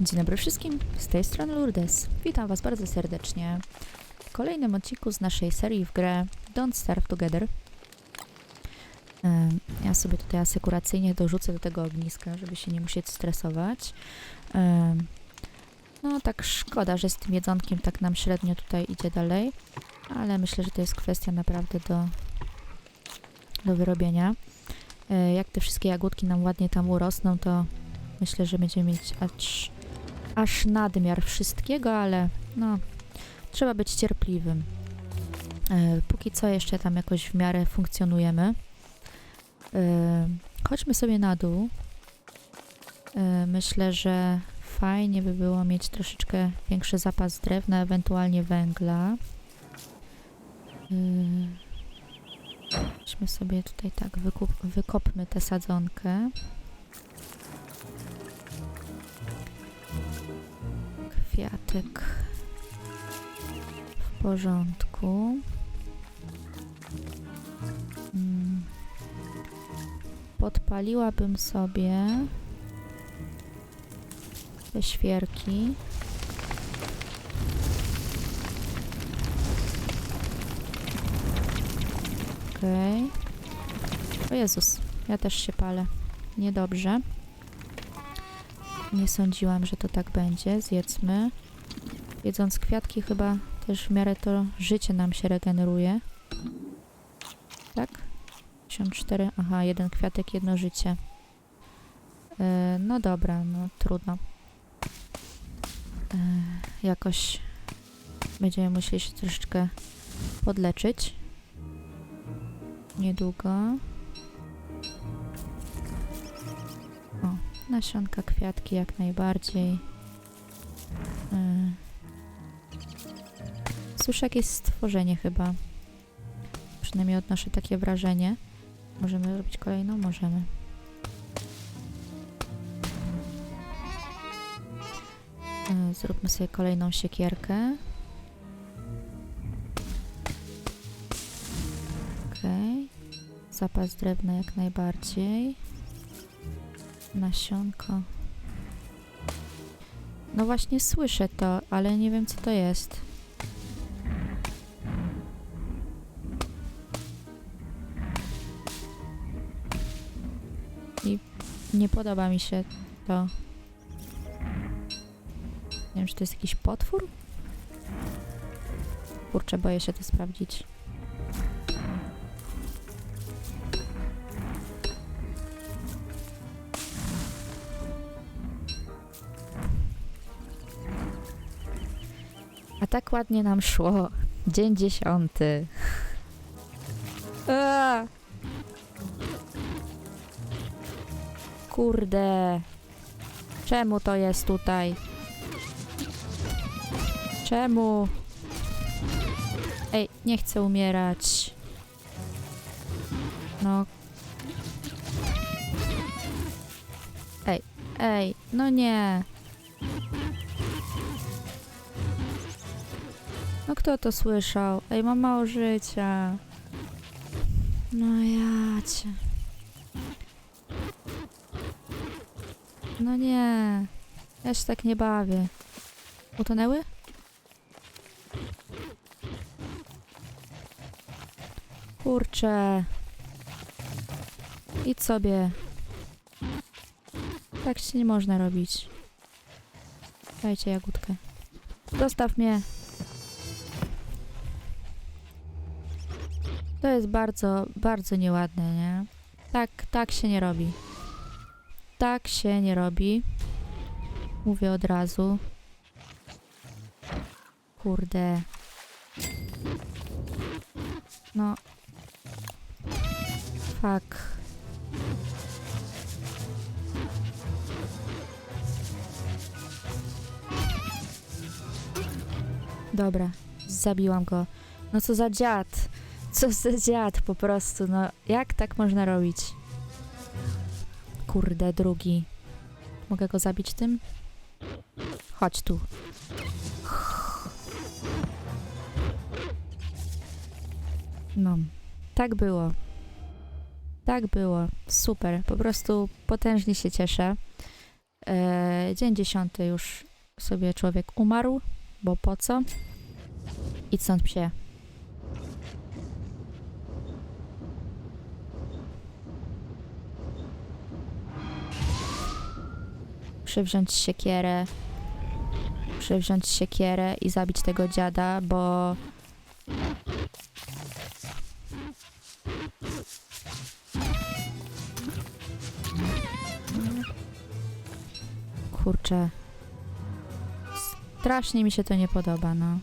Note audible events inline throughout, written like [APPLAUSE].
Dzień dobry wszystkim, z tej strony Lourdes. Witam Was bardzo serdecznie w kolejnym odcinku z naszej serii w grę Don't Starve Together. Ja sobie tutaj asekuracyjnie dorzucę do tego ogniska, żeby się nie musieć stresować. No tak szkoda, że z tym jedzonkiem tak nam średnio tutaj idzie dalej, ale myślę, że to jest kwestia naprawdę do, do wyrobienia. E, Jak te wszystkie jagódki nam ładnie tam urosną, to myślę, że będziemy mieć aż, aż nadmiar wszystkiego, ale no, trzeba być cierpliwym. E, Póki co jeszcze tam jakoś w miarę funkcjonujemy. E, Chodźmy sobie na dół. E, Myślę, że fajnie by było mieć troszeczkę większy zapas drewna, ewentualnie węgla. E, Weźmy sobie tutaj tak, wykup, wykopmy tę sadzonkę. Kwiatek w porządku. Mm. Podpaliłabym sobie te świerki. Okej. O Jezus, ja też się palę. Niedobrze. Nie sądziłam, że to tak będzie. Zjedzmy. Jedząc kwiatki chyba też w miarę to życie nam się regeneruje. Tak? 54. Aha, jeden kwiatek, jedno życie. E, no dobra, no trudno. E, jakoś będziemy musieli się troszeczkę podleczyć. Niedługo. Nasionka, kwiatki jak najbardziej. E, Słyszę jakieś stworzenie chyba. Przynajmniej odnoszę takie wrażenie. Możemy zrobić kolejną? Możemy. E, Zróbmy sobie kolejną siekierkę. Okej. Zapas drewna jak najbardziej. Nasionko. No właśnie słyszę to, ale nie wiem co to jest. I nie podoba mi się to. Nie wiem, czy to jest jakiś potwór? Kurczę, boję się to sprawdzić. A tak ładnie nam szło. Dzień dziesiąty. Kurde. Czemu to jest tutaj? Czemu? Ej, nie chcę umierać. No. Ej, ej, no nie. Kto to słyszał? Ej, mam mało życia. No ja cię. No nie. Ja się tak nie bawię. Utonęły? Kurczę. Idź sobie. Tak się nie można robić. Dajcie jagódkę. Zostaw mnie. Jest bardzo, bardzo nieładne, nie? Tak, tak się nie robi. Tak się nie robi. Mówię od razu. Kurde. No. Fuck. Dobra, zabiłam go. No co za dziad. Co za dziad po prostu, no jak tak można robić? Kurde, drugi. Mogę go zabić tym? Chodź tu. No, tak było. Tak było. Super. Po prostu potężnie się cieszę. E, dzień dziesiąty już sobie człowiek umarł, bo po co? Idź stąd psie. Przywziąć siekierę. Przywziąć siekierę i zabić tego dziada, bo Kurczę. Strasznie mi się to nie podoba, no.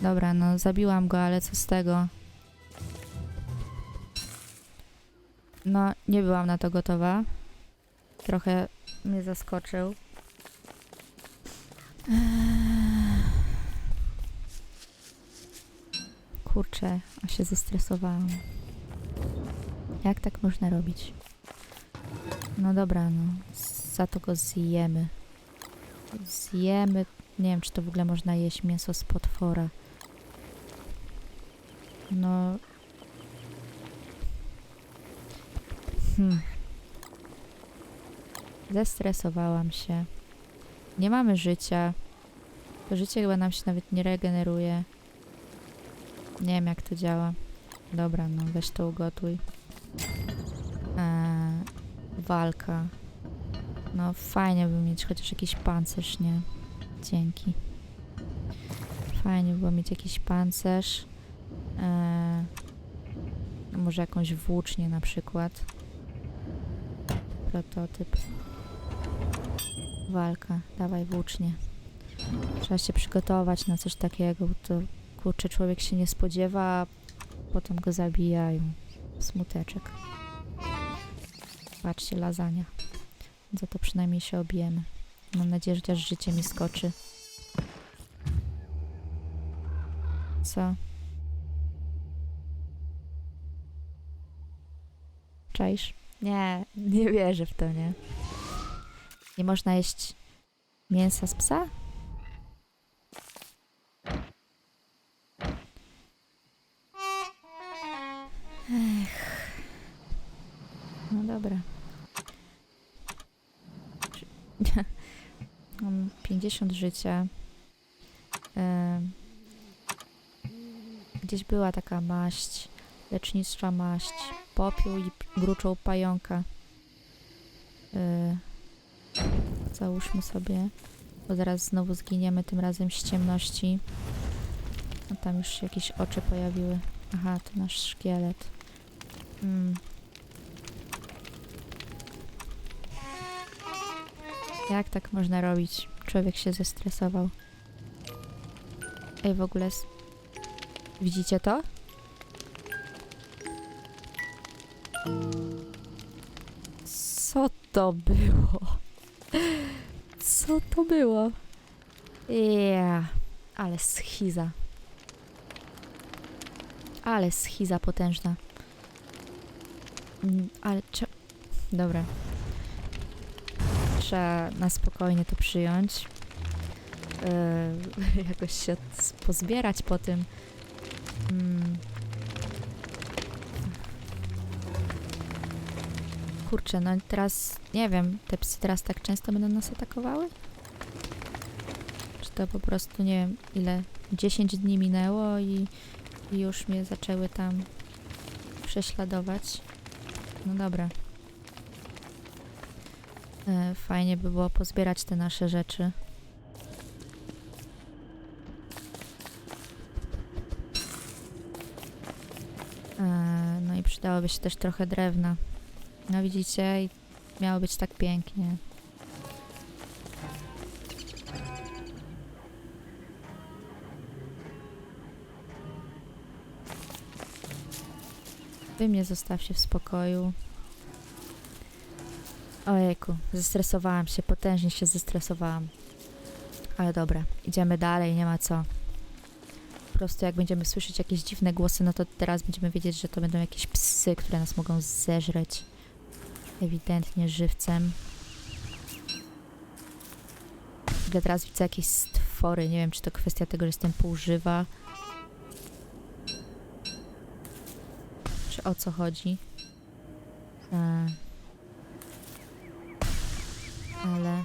Dobra, no zabiłam go, ale co z tego? No, nie byłam na to gotowa. Trochę mnie zaskoczył. Eee. Kurczę, a się zestresowałam. Jak tak można robić? No dobra, no. Za to go zjemy. Zjemy. Nie wiem, czy to w ogóle można jeść mięso z potwora. No. Hmm. Zestresowałam się. Nie mamy życia. To życie chyba nam się nawet nie regeneruje. Nie wiem, jak to działa. Dobra, no weź to ugotuj. Eee, walka. No fajnie by mieć chociaż jakiś pancerz, nie? Dzięki. Fajnie by było mieć jakiś pancerz. Eee, może jakąś włócznię na przykład. Prototyp. Walka. Dawaj włócznię. Trzeba się przygotować na coś takiego, bo to kurczę człowiek się nie spodziewa, a potem go zabijają. Smuteczek. Patrzcie, lasagna. Za to przynajmniej się objemy. Mam nadzieję, że chociaż życie mi skoczy. Co? Czaisz? Nie, nie wierzę w to, nie? Nie można jeść mięsa z psa? Ech. No dobra. [LAUGHS] Mam 50 życia. Gdzieś była taka maść, lecznicza maść, popiół i gruczoł pająka. Załóżmy sobie, bo zaraz znowu zginiemy, tym razem z ciemności. No tam już się jakieś oczy pojawiły. Aha, to nasz szkielet. Mm. Jak tak można robić? Człowiek się zestresował. Ej, w ogóle... Widzicie to? Co to było? Co to było? Ja, ale schiza. Ale schiza potężna. Mm, Ale cze... Dobra. Trzeba na spokojnie to przyjąć. Yy, [LAUGHS] jakoś się pozbierać po tym. Mm. Kurczę, no teraz nie wiem, te psy teraz tak często będą nas atakowały? Czy to po prostu nie wiem, ile 10 dni minęło i, i już mnie zaczęły tam prześladować? No dobra. E, fajnie by było pozbierać te nasze rzeczy. E, no i przydałoby się też trochę drewna. No widzicie, i miało być tak pięknie. Wy mnie zostawcie w spokoju. Ojejku, zestresowałam się, potężnie się zestresowałam. Ale dobra, idziemy dalej, nie ma co. Po prostu jak będziemy słyszeć jakieś dziwne głosy, no to teraz będziemy wiedzieć, że to będą jakieś psy, które nas mogą zeżreć. Ewidentnie żywcem. Ja teraz widzę jakieś stwory, nie wiem, czy to kwestia tego, że jestem półżywa. Czy o co chodzi? E. Ale...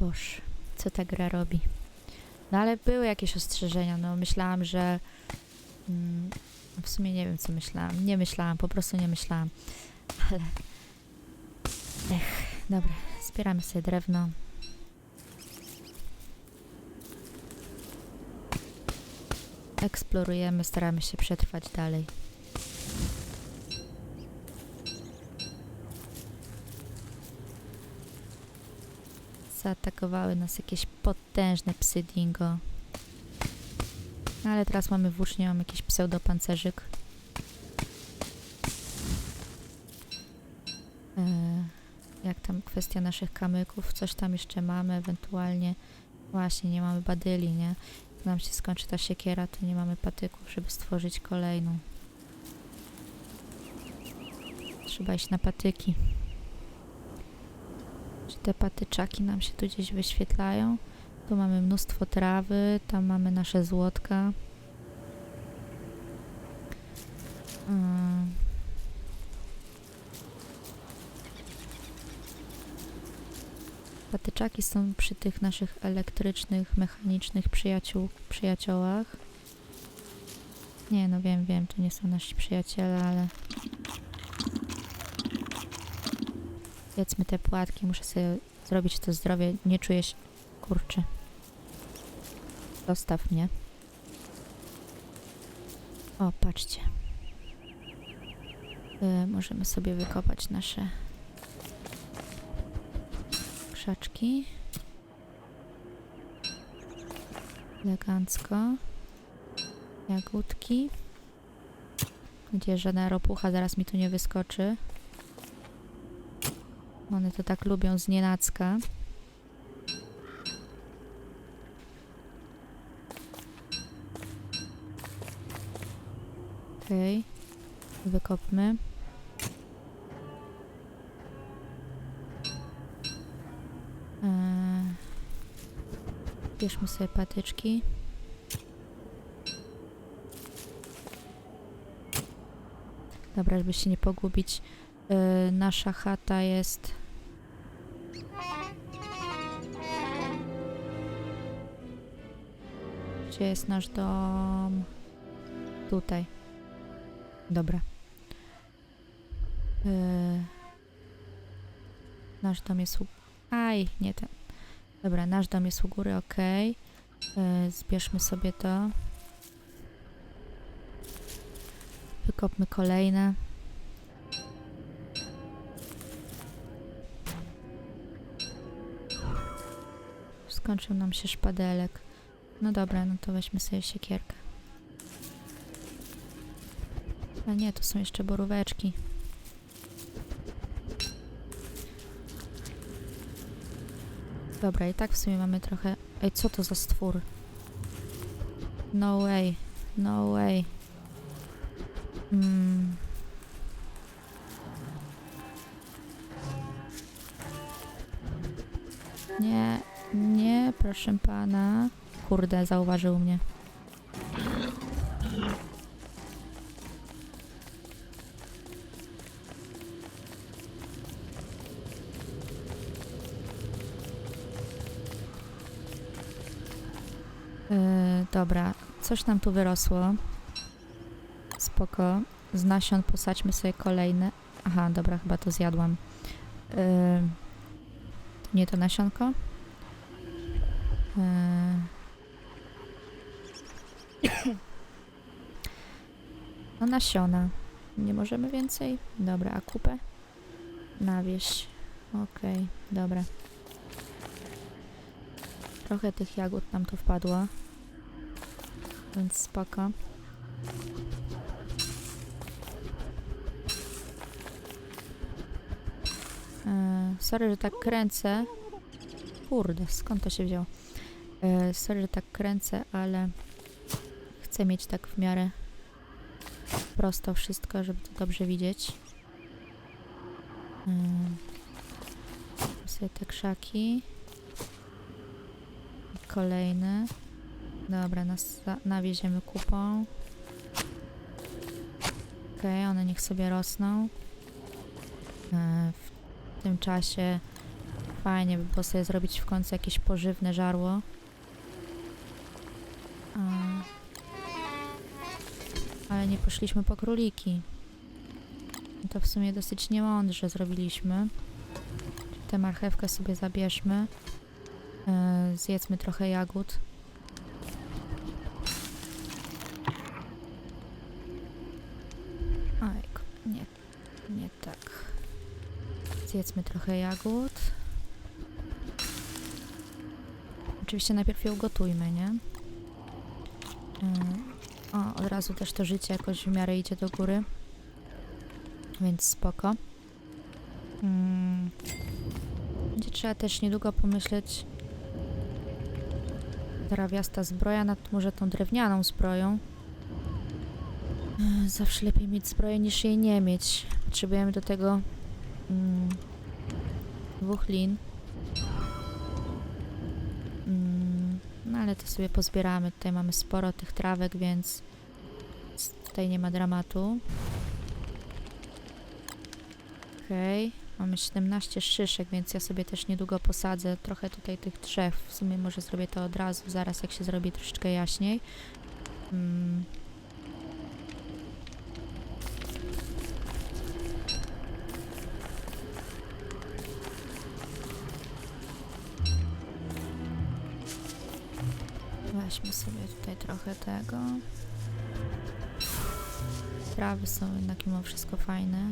Boż, co ta gra robi? No ale były jakieś ostrzeżenia, no myślałam, że... Mm, w sumie nie wiem, co myślałam. Nie myślałam, po prostu nie myślałam. Ale... Ech, dobra, zbieramy sobie drewno. Eksplorujemy, staramy się przetrwać dalej. Zaatakowały nas jakieś potężne psy dingo. Ale teraz mamy włócznie, mam jakiś pseudopancerzyk. Eee, jak tam kwestia naszych kamyków? Coś tam jeszcze mamy, ewentualnie. Właśnie, nie mamy badyli, nie? Jak nam się skończy ta siekiera, to nie mamy patyków, żeby stworzyć kolejną. Trzeba iść na patyki. Czy te patyczaki nam się tu gdzieś wyświetlają? Tu mamy mnóstwo trawy, tam mamy nasze złotka. Mm. Patyczaki są przy tych naszych elektrycznych, mechanicznych przyjaciół, przyjaciołach. Nie, no wiem, wiem, to nie są nasi przyjaciele, ale... Jedzmy te płatki, muszę sobie zrobić to zdrowie. Nie czuję się... Kurczę. Zostaw mnie. O, patrzcie. Y, możemy sobie wykopać nasze krzaczki. Elegancko. Jagódki. Gdzie żadna ropucha zaraz mi tu nie wyskoczy. One to tak lubią z Okej. Wykopmy. Eee, Bierzmy sobie patyczki. Dobra, żeby się nie pogubić. Eee, nasza chata jest... Gdzie jest nasz dom? Tutaj. Dobra. Yy, nasz dom jest u... Aj, nie ten. Dobra, nasz dom jest u góry, ok. Yy, zbierzmy sobie to. Wykopmy kolejne. Skończył nam się szpadelek. No dobra, no to weźmy sobie siekierkę. A nie, to są jeszcze boróweczki. Dobra, i tak w sumie mamy trochę... Ej, co to za stwór? No way. No way. Mm. Nie, nie, proszę pana. Kurde, zauważył mnie. Dobra, coś nam tu wyrosło. Spoko. Z nasion posadźmy sobie kolejne. Aha, dobra, chyba to zjadłam. Yy, nie to nasionko? Yy. No nasiona. Nie możemy więcej? Dobra, a kupę? Nawieś. Okej, dobra. Trochę tych jagód nam tu wpadło. Więc spoko. E, sorry, że tak kręcę. Kurde, skąd to się wzięło? E, sorry, że tak kręcę, ale chcę mieć tak w miarę prosto wszystko, żeby to dobrze widzieć. E, sobie te krzaki. Kolejne. Dobra, nas nawieziemy kupą. Okej, one niech sobie rosną. E, w tym czasie fajnie by było sobie zrobić w końcu jakieś pożywne żarło. Ale nie poszliśmy po króliki. To w sumie dosyć niemądrze zrobiliśmy. Tę marchewkę sobie zabierzmy. E, zjedzmy trochę jagód. Ojku, nie, nie tak. Zjedzmy trochę jagód. Oczywiście najpierw ją gotujmy, nie? Ym, O, od razu też to życie jakoś w miarę idzie do góry. Więc spoko. Będzie trzeba też niedługo pomyśleć trawiasta zbroja nad może tą drewnianą zbroją. Ech, Zawsze lepiej mieć zbroję niż jej nie mieć. Potrzebujemy do tego mm, dwóch lin. Mm, no ale to sobie pozbieramy. Tutaj mamy sporo tych trawek, więc tutaj nie ma dramatu. Okej. Mamy 17 szyszek, więc ja sobie też niedługo posadzę trochę tutaj tych drzew. W sumie może zrobię to od razu, zaraz jak się zrobi troszeczkę jaśniej. Mm. Trochę tego. Trawy są jednak mimo wszystko fajne.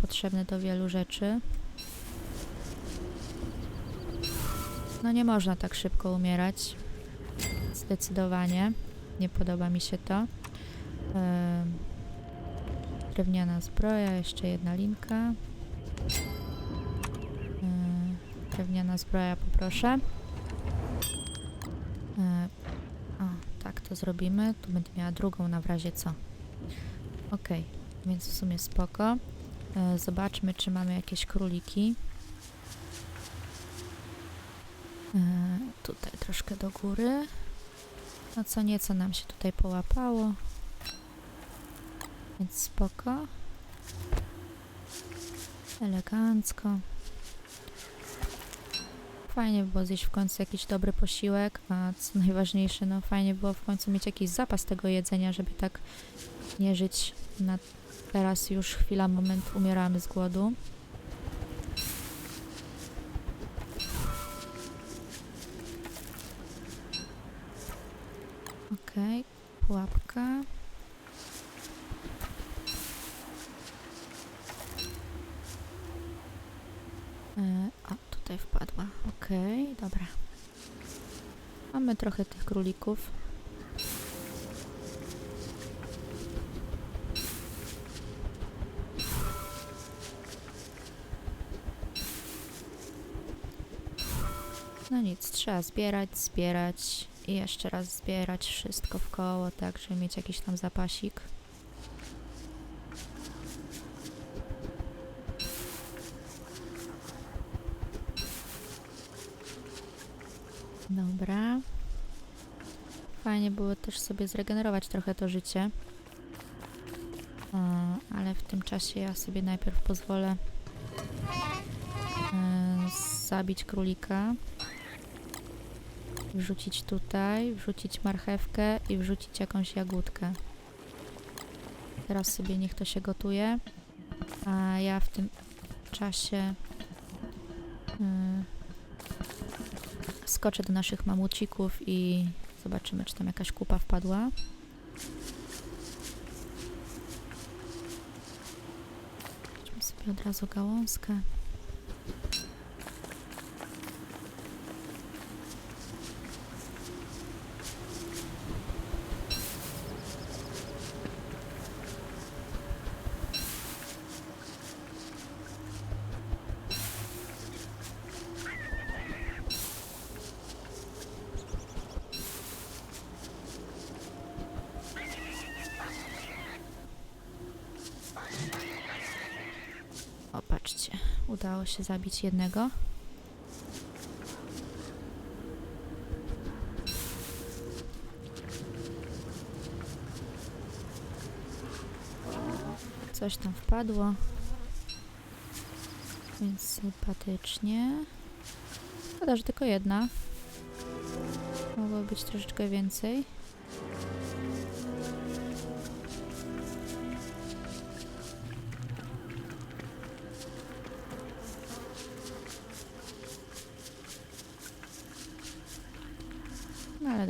Potrzebne do wielu rzeczy. No nie można tak szybko umierać. Zdecydowanie. Nie podoba mi się to. Ym, drewniana zbroja, jeszcze jedna linka. Ym, drewniana zbroja poproszę. E, O, tak to zrobimy. Tu będę miała drugą na razie co. Ok, więc w sumie spoko. E, Zobaczmy, czy mamy jakieś króliki. E, Tutaj troszkę do góry. No co nieco nam się tutaj połapało. Więc spoko. Elegancko. Fajnie by było zjeść w końcu jakiś dobry posiłek, a co najważniejsze, no fajnie było w końcu mieć jakiś zapas tego jedzenia, żeby tak nie żyć na teraz już chwila, moment, umieramy z głodu. Okej, pułapka. E, a, tutaj wpadła. Okej, dobra. Mamy trochę tych królików. No nic, trzeba zbierać, zbierać i jeszcze raz zbierać wszystko w koło, tak, żeby mieć jakiś tam zapasik. Dobra. Fajnie było też sobie zregenerować trochę to życie. O, ale w tym czasie ja sobie najpierw pozwolę e, zabić królika. Wrzucić tutaj, wrzucić marchewkę i wrzucić jakąś jagódkę. Teraz sobie niech to się gotuje. A ja w tym czasie y, skoczę do naszych mamucików i zobaczymy, czy tam jakaś kupa wpadła. Weźmy sobie od razu gałązkę. O, patrzcie, udało się zabić jednego. Coś tam wpadło. Więc sympatycznie. Szkoda, że tylko jedna. Mogło być troszeczkę więcej.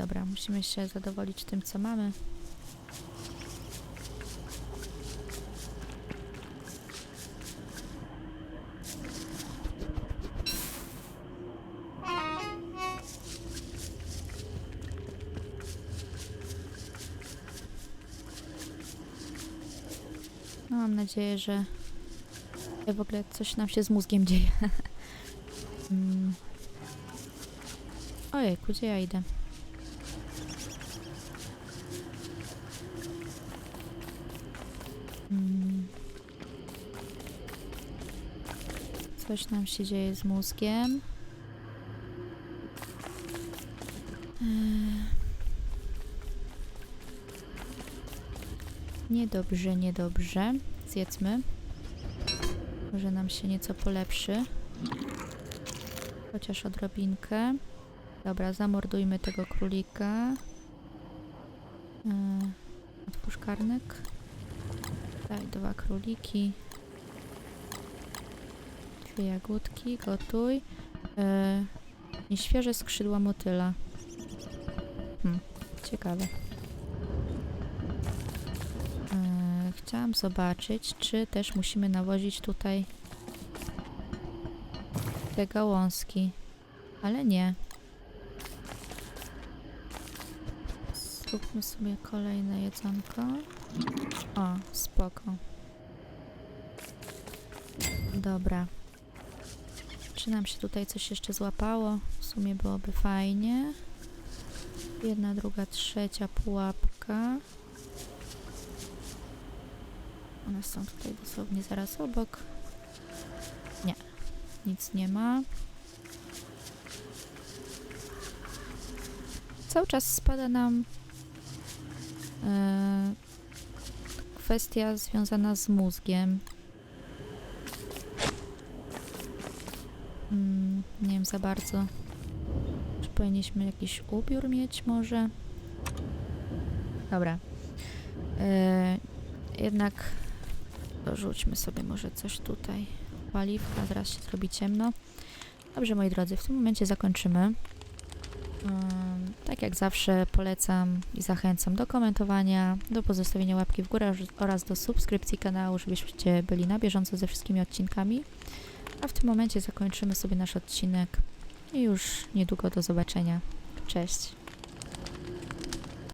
Dobra, musimy się zadowolić tym, co mamy. No, mam nadzieję, że w ogóle coś nam się z mózgiem dzieje. [LAUGHS] mm. Gdzie ja idę? Coś nam się dzieje z mózgiem. Eee. Niedobrze, niedobrze. Zjedzmy. Może nam się nieco polepszy. Chociaż odrobinkę. Dobra, zamordujmy tego królika. Yy, otwórz karnek. Daj dwa króliki. Dwie jagódki, gotuj. Yy, nieświeże skrzydła motyla. Hmm, ciekawe. Yy, chciałam zobaczyć, czy też musimy nawozić tutaj te gałązki. Ale nie. Zróbmy sobie kolejne jedzonko. O, spoko. Dobra. Czy nam się tutaj coś jeszcze złapało? W sumie byłoby fajnie. Jedna, druga, trzecia pułapka. One są tutaj dosłownie zaraz obok. Nie, nic nie ma. Cały czas spada nam e, kwestia związana z mózgiem. Mm, nie wiem za bardzo. Czy powinniśmy jakiś ubiór mieć może? Dobra. E, jednak dorzućmy sobie może coś tutaj. Paliwka, zaraz się zrobi ciemno. Dobrze, moi drodzy, w tym momencie zakończymy. Ym, Tak jak zawsze polecam i zachęcam do komentowania, do pozostawienia łapki w górę oraz do subskrypcji kanału, żebyście byli na bieżąco ze wszystkimi odcinkami. A w tym momencie zakończymy sobie nasz odcinek i już niedługo do zobaczenia. Cześć!